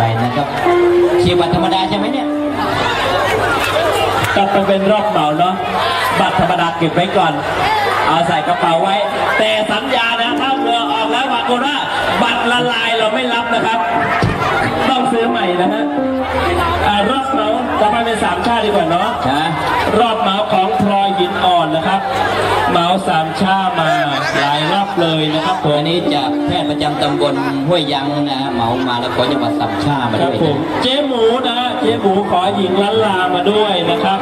ไปนะครับชีบัตรธรรมดาใช่ไหมเนี่ยกลับไปเป็นรอบเหมาเนาะบัตรธรรมดาเก็บไว้ก่อน เอาใส่กระเป๋าไว้ แต่สัญญานะถ้าเรือออกแล้วปรากฏว่าบัตรละลายเราไม่รับนะครับ ต้องซื้อใหม่นะฮะอ่ารอบเหมาต่อไปเป็นสามชาติดีกว่าเนาะนะรอบเหมา นะครับผมวันนี้จากแพทย์ประจำตำบลห้วยยังนะฮะเหมามาแล้วขอจังหวัดสัมชามาครัด้บวยผนะมเจ๊หมูนะฮะเจ๊หมูขอหญิงล้านลามาด้วยนะครับ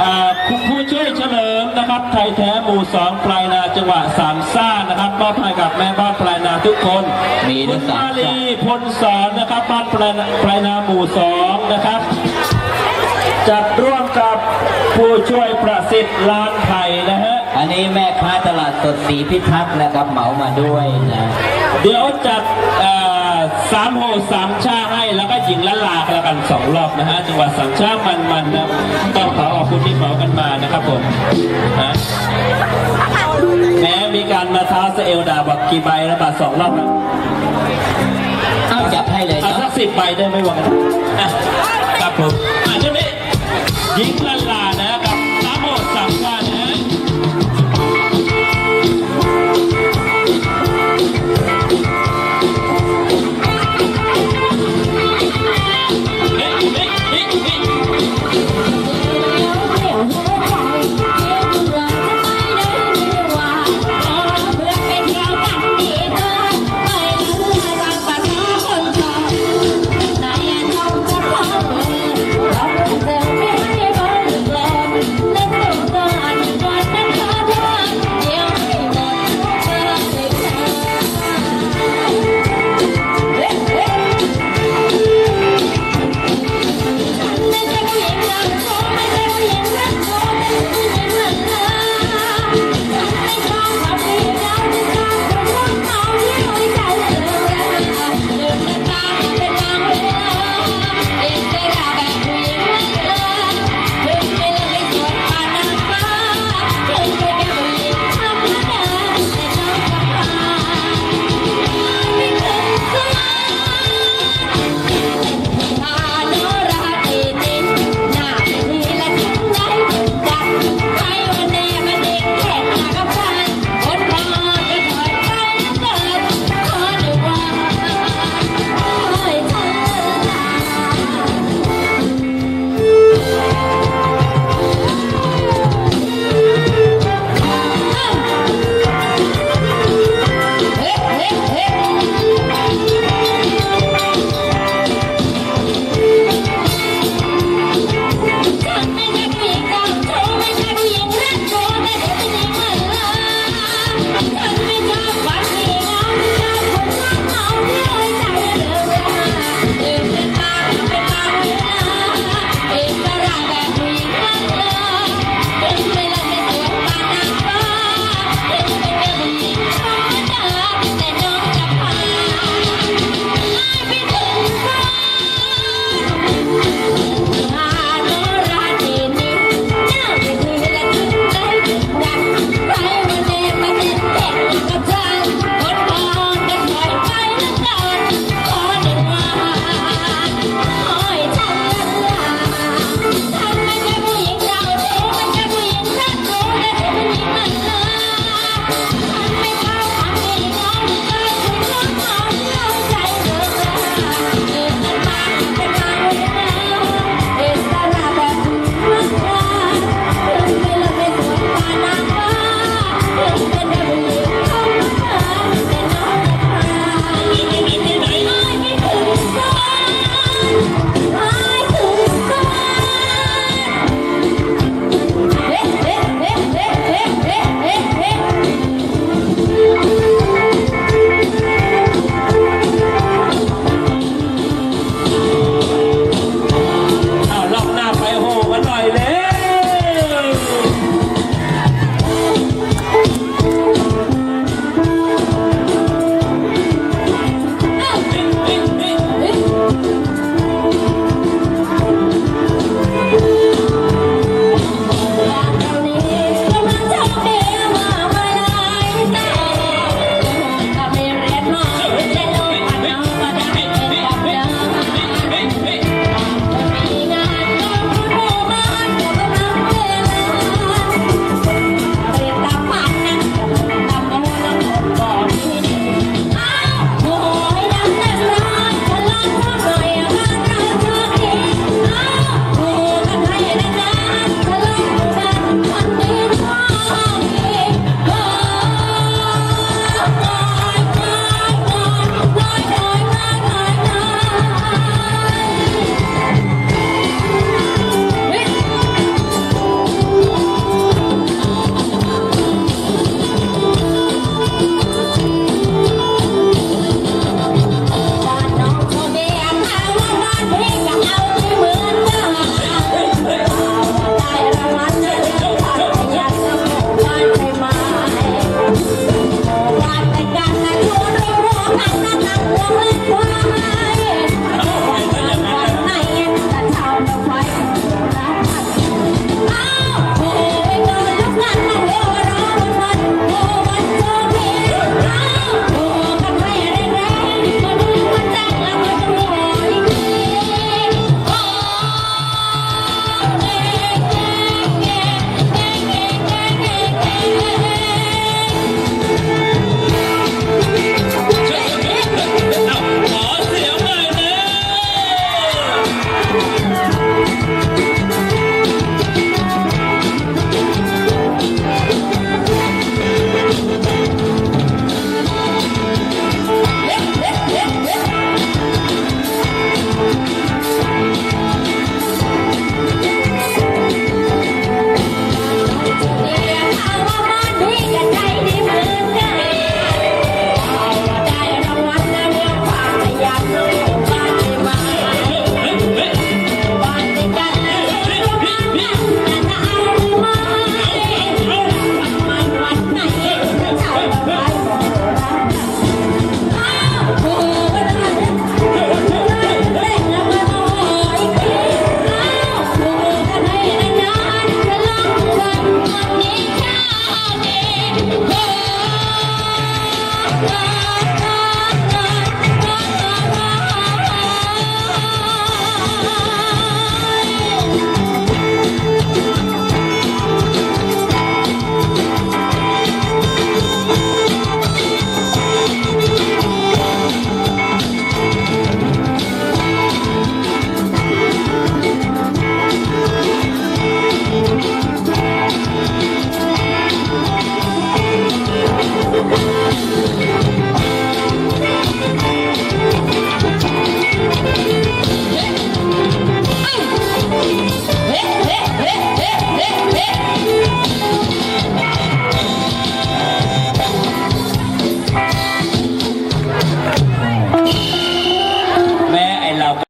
อ่าผู้ผู้ช่วยเฉลิมนะครับ ไทยแท้หมู่สองปลายนาจังหวัดสามซ่านะครับมอบให้กับแม่บ้านปลายนาทุกคนมีคุทั้ณงสามมาชาลีติพลสอนนะครับบ้านปลายนาปลายนาหมู่สองนะครับ จัดร่วมกับผู้ช่วยประสิทธิ์ลานไผ่นะฮะ อันนี้แม่ค้าตลาดสดสีพิทักษ์นะครับเหมามาด้วยนะ เดี๋ยวจัดเอ่อสามโหสามชาให้แล้วก็หญิงละลากันแล้วกันสองรอบนะฮะจังหวัดสามชามันมันๆนะต้องขอขอบคุณที่เหมากันมานะครับผมนะแม้มีการมาท้าสเอลดาบอกกี่ใบแล้วบาทสองรอบนะเอาจับให้เลยเอาเนาะสักสิบใบได้ไหมวะกันอะครับผม